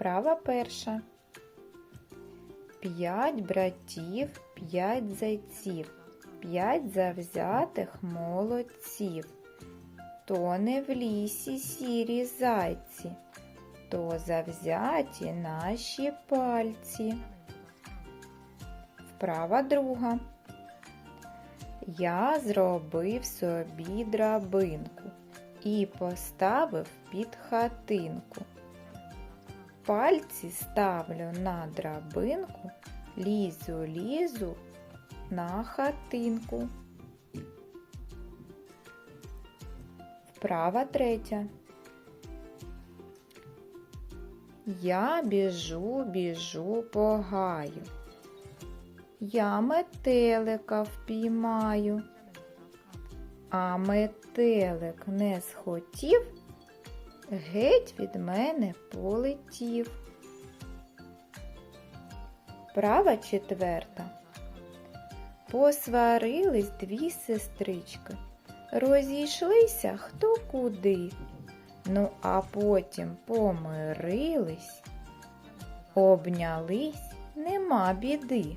Вправа перша. П'ять братів, п'ять зайців, п'ять завзятих молодців. То не в лісі сірі зайці, то завзяті наші пальці. Вправа друга. Я зробив собі драбинку і поставив під хатинку. Пальці ставлю на драбинку, лізу, лізу на хатинку. Вправа третя. Я біжу, біжу по гаю. Я метелика впіймаю, а метелик не схотів, геть від мене полетів. Права четверта. Посварились дві сестрички, розійшлися хто куди. Ну, а потім помирились, обнялись, нема біди.